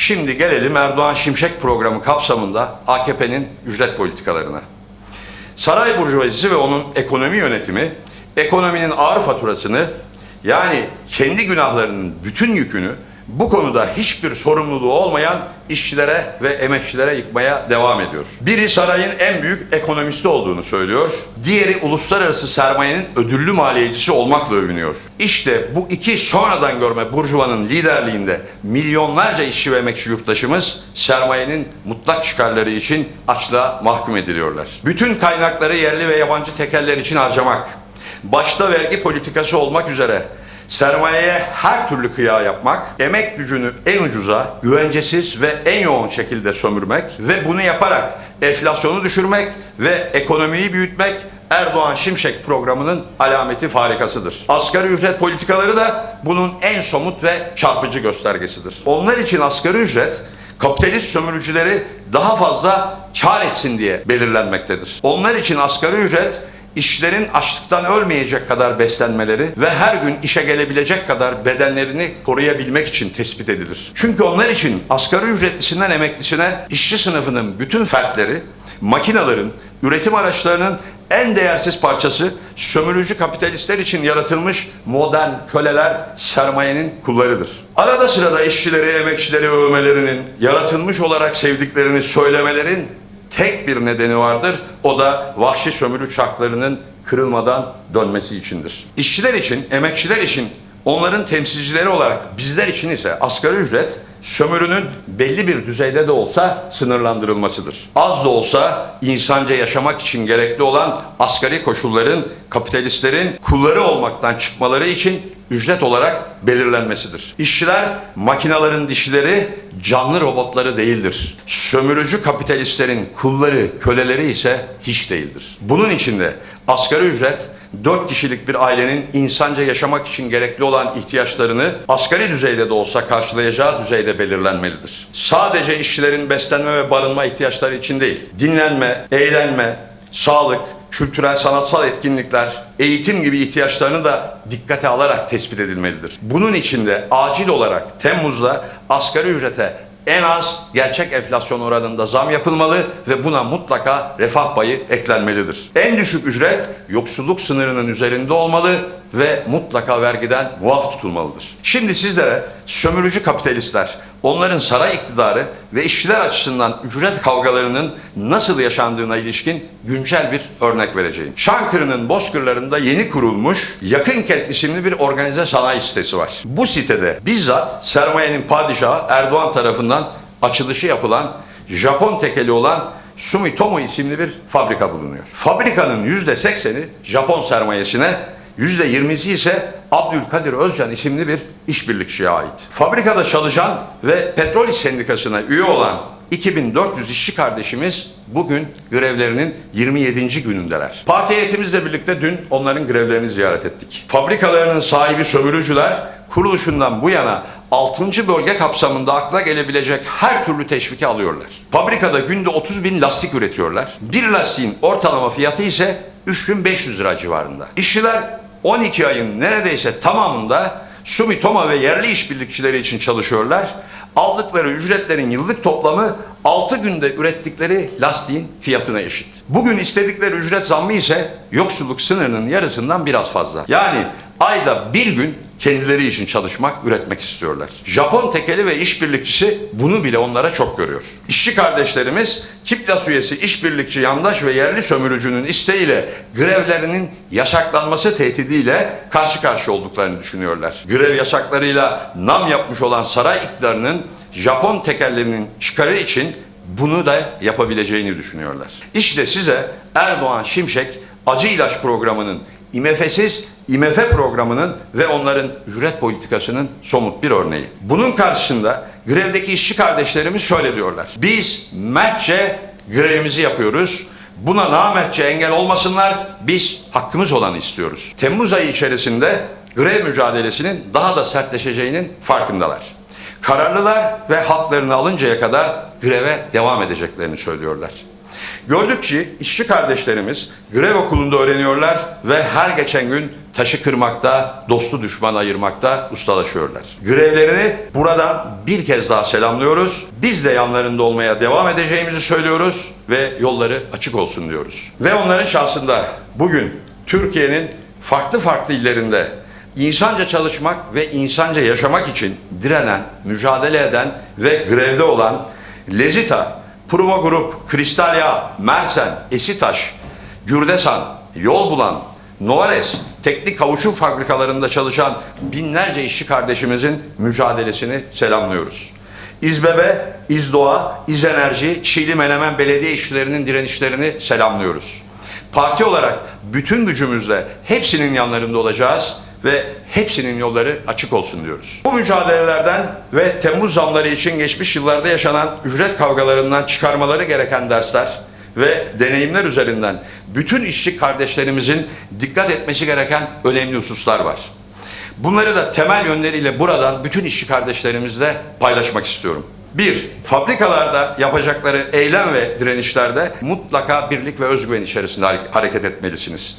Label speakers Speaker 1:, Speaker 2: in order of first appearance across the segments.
Speaker 1: Şimdi gelelim Erdoğan Şimşek programı kapsamında AKP'nin ücret politikalarına. Saray burjuvazisi ve onun ekonomi yönetimi ekonominin ağır faturasını yani kendi günahlarının bütün yükünü bu konuda hiçbir sorumluluğu olmayan işçilere ve emekçilere yıkmaya devam ediyor. Biri sarayın en büyük ekonomisti olduğunu söylüyor. Diğeri uluslararası sermayenin ödüllü maliyecisi olmakla övünüyor. İşte bu iki sonradan görme burjuvanın liderliğinde milyonlarca işçi ve emekçi yurttaşımız sermayenin mutlak çıkarları için açlığa mahkum ediliyorlar. Bütün kaynakları yerli ve yabancı tekeller için harcamak, başta vergi politikası olmak üzere sermayeye her türlü kıya yapmak, emek gücünü en ucuza, güvencesiz ve en yoğun şekilde sömürmek ve bunu yaparak enflasyonu düşürmek ve ekonomiyi büyütmek Erdoğan Şimşek programının alameti farikasıdır. Asgari ücret politikaları da bunun en somut ve çarpıcı göstergesidir. Onlar için asgari ücret kapitalist sömürücüleri daha fazla kar etsin diye belirlenmektedir. Onlar için asgari ücret işçilerin açlıktan ölmeyecek kadar beslenmeleri ve her gün işe gelebilecek kadar bedenlerini koruyabilmek için tespit edilir. Çünkü onlar için asgari ücretlisinden emeklisine işçi sınıfının bütün fertleri makinelerin, üretim araçlarının en değersiz parçası sömürücü kapitalistler için yaratılmış modern köleler sermayenin kullarıdır. Arada sırada işçileri, emekçileri övmelerinin, yaratılmış olarak sevdiklerini söylemelerin tek bir nedeni vardır. O da vahşi sömürü çarklarının kırılmadan dönmesi içindir. İşçiler için, emekçiler için, onların temsilcileri olarak bizler için ise asgari ücret sömürünün belli bir düzeyde de olsa sınırlandırılmasıdır. Az da olsa insanca yaşamak için gerekli olan asgari koşulların kapitalistlerin kulları olmaktan çıkmaları için ücret olarak belirlenmesidir. İşçiler makinaların dişileri, canlı robotları değildir. Sömürücü kapitalistlerin kulları, köleleri ise hiç değildir. Bunun içinde asgari ücret 4 kişilik bir ailenin insanca yaşamak için gerekli olan ihtiyaçlarını asgari düzeyde de olsa karşılayacağı düzeyde belirlenmelidir. Sadece işçilerin beslenme ve barınma ihtiyaçları için değil, dinlenme, eğlenme, sağlık, kültürel sanatsal etkinlikler, eğitim gibi ihtiyaçlarını da dikkate alarak tespit edilmelidir. Bunun için de acil olarak Temmuz'da asgari ücrete en az gerçek enflasyon oranında zam yapılmalı ve buna mutlaka refah payı eklenmelidir. En düşük ücret yoksulluk sınırının üzerinde olmalı ve mutlaka vergiden muaf tutulmalıdır. Şimdi sizlere sömürücü kapitalistler, onların saray iktidarı ve işçiler açısından ücret kavgalarının nasıl yaşandığına ilişkin güncel bir örnek vereceğim. Çankırı'nın bozkırlarında yeni kurulmuş Yakın Kent isimli bir organize sanayi sitesi var. Bu sitede bizzat sermayenin padişahı Erdoğan tarafından açılışı yapılan Japon tekeli olan Sumitomo isimli bir fabrika bulunuyor. Fabrikanın %80'i Japon sermayesine, %20'si ise Abdülkadir Özcan isimli bir işbirlikçiye ait. Fabrikada çalışan ve Petrol İş Sendikası'na üye olan 2400 işçi kardeşimiz bugün grevlerinin 27. günündeler. Parti heyetimizle birlikte dün onların grevlerini ziyaret ettik. Fabrikalarının sahibi sömürücüler kuruluşundan bu yana 6. bölge kapsamında akla gelebilecek her türlü teşviki alıyorlar. Fabrikada günde 30 bin lastik üretiyorlar. Bir lastiğin ortalama fiyatı ise 3500 lira civarında. İşçiler 12 ayın neredeyse tamamında Sumitomo ve yerli işbirlikçileri için çalışıyorlar. Aldıkları ücretlerin yıllık toplamı 6 günde ürettikleri lastiğin fiyatına eşit. Bugün istedikleri ücret zammı ise yoksulluk sınırının yarısından biraz fazla. Yani ayda bir gün kendileri için çalışmak, üretmek istiyorlar. Japon tekeli ve işbirlikçisi bunu bile onlara çok görüyor. İşçi kardeşlerimiz Kiplas üyesi işbirlikçi yandaş ve yerli sömürücünün isteğiyle grevlerinin yasaklanması tehdidiyle karşı karşı olduklarını düşünüyorlar. Grev yasaklarıyla nam yapmış olan saray iktidarının Japon tekellerinin çıkarı için bunu da yapabileceğini düşünüyorlar. İşte size Erdoğan Şimşek acı ilaç programının IMF'siz IMF programının ve onların ücret politikasının somut bir örneği. Bunun karşısında grevdeki işçi kardeşlerimiz şöyle diyorlar. Biz mertçe grevimizi yapıyoruz. Buna namertçe engel olmasınlar. Biz hakkımız olanı istiyoruz. Temmuz ayı içerisinde grev mücadelesinin daha da sertleşeceğinin farkındalar. Kararlılar ve haklarını alıncaya kadar greve devam edeceklerini söylüyorlar. Gördük ki işçi kardeşlerimiz grev okulunda öğreniyorlar ve her geçen gün taşı kırmakta, dostu düşman ayırmakta ustalaşıyorlar. Grevlerini buradan bir kez daha selamlıyoruz. Biz de yanlarında olmaya devam edeceğimizi söylüyoruz ve yolları açık olsun diyoruz. Ve onların şahsında bugün Türkiye'nin farklı farklı illerinde insanca çalışmak ve insanca yaşamak için direnen, mücadele eden ve grevde olan Lezita, Prumo Grup, Kristalya, Mersen, Esitaş, Gürdesan, Yol Bulan, Novares, teknik kauçuk fabrikalarında çalışan binlerce işçi kardeşimizin mücadelesini selamlıyoruz. İzbebe, İzdoğa, İzenerji, Çiğli Menemen Belediye işçilerinin direnişlerini selamlıyoruz. Parti olarak bütün gücümüzle hepsinin yanlarında olacağız ve hepsinin yolları açık olsun diyoruz. Bu mücadelelerden ve Temmuz zamları için geçmiş yıllarda yaşanan ücret kavgalarından çıkarmaları gereken dersler ve deneyimler üzerinden bütün işçi kardeşlerimizin dikkat etmesi gereken önemli hususlar var. Bunları da temel yönleriyle buradan bütün işçi kardeşlerimizle paylaşmak istiyorum. Bir, fabrikalarda yapacakları eylem ve direnişlerde mutlaka birlik ve özgüven içerisinde hare- hareket etmelisiniz.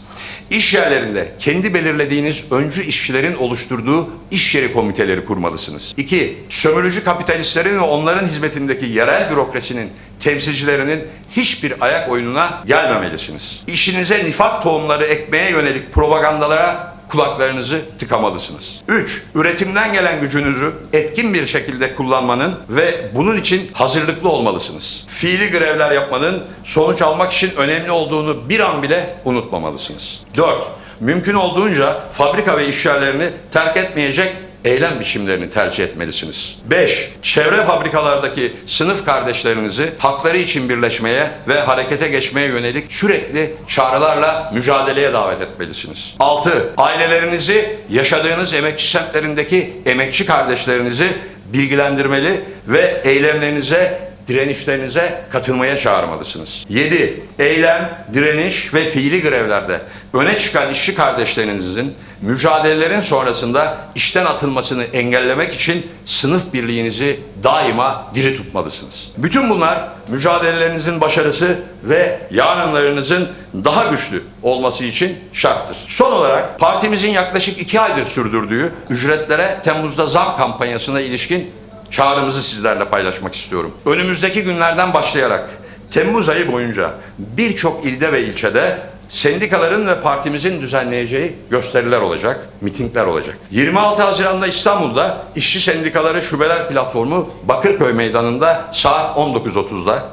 Speaker 1: İş yerlerinde kendi belirlediğiniz öncü işçilerin oluşturduğu iş yeri komiteleri kurmalısınız. İki, sömürücü kapitalistlerin ve onların hizmetindeki yerel bürokrasinin temsilcilerinin hiçbir ayak oyununa gelmemelisiniz. İşinize nifak tohumları ekmeye yönelik propagandalara kulaklarınızı tıkamalısınız. 3. Üretimden gelen gücünüzü etkin bir şekilde kullanmanın ve bunun için hazırlıklı olmalısınız. Fiili grevler yapmanın sonuç almak için önemli olduğunu bir an bile unutmamalısınız. 4. Mümkün olduğunca fabrika ve iş yerlerini terk etmeyecek eylem biçimlerini tercih etmelisiniz. 5. Çevre fabrikalardaki sınıf kardeşlerinizi hakları için birleşmeye ve harekete geçmeye yönelik sürekli çağrılarla mücadeleye davet etmelisiniz. 6. Ailelerinizi yaşadığınız emekçi semtlerindeki emekçi kardeşlerinizi bilgilendirmeli ve eylemlerinize direnişlerinize katılmaya çağırmalısınız. 7. Eylem, direniş ve fiili grevlerde öne çıkan işçi kardeşlerinizin mücadelelerin sonrasında işten atılmasını engellemek için sınıf birliğinizi daima diri tutmalısınız. Bütün bunlar mücadelelerinizin başarısı ve yarınlarınızın daha güçlü olması için şarttır. Son olarak partimizin yaklaşık iki aydır sürdürdüğü ücretlere Temmuz'da zam kampanyasına ilişkin çağrımızı sizlerle paylaşmak istiyorum. Önümüzdeki günlerden başlayarak Temmuz ayı boyunca birçok ilde ve ilçede sendikaların ve partimizin düzenleyeceği gösteriler olacak, mitingler olacak. 26 Haziran'da İstanbul'da İşçi Sendikaları Şubeler Platformu Bakırköy Meydanı'nda saat 19.30'da,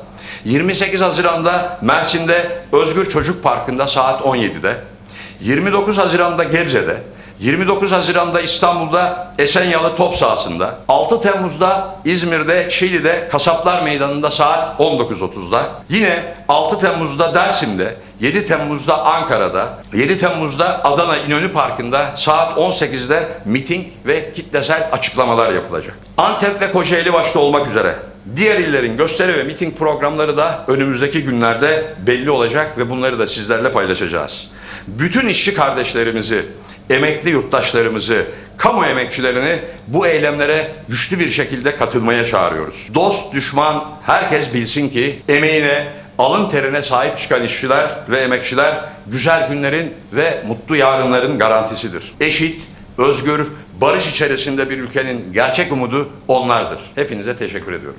Speaker 1: 28 Haziran'da Mersin'de Özgür Çocuk Parkı'nda saat 17'de, 29 Haziran'da Gebze'de, 29 Haziran'da İstanbul'da Esenyalı top sahasında, 6 Temmuz'da İzmir'de Çiğli'de Kasaplar Meydanı'nda saat 19.30'da, yine 6 Temmuz'da Dersim'de, 7 Temmuz'da Ankara'da, 7 Temmuz'da Adana İnönü Parkı'nda saat 18'de miting ve kitlesel açıklamalar yapılacak. Antep ve Kocaeli başta olmak üzere Diğer illerin gösteri ve miting programları da önümüzdeki günlerde belli olacak ve bunları da sizlerle paylaşacağız. Bütün işçi kardeşlerimizi, emekli yurttaşlarımızı, kamu emekçilerini bu eylemlere güçlü bir şekilde katılmaya çağırıyoruz. Dost, düşman herkes bilsin ki emeğine, alın terine sahip çıkan işçiler ve emekçiler güzel günlerin ve mutlu yarınların garantisidir. Eşit, özgür, barış içerisinde bir ülkenin gerçek umudu onlardır. Hepinize teşekkür ediyorum.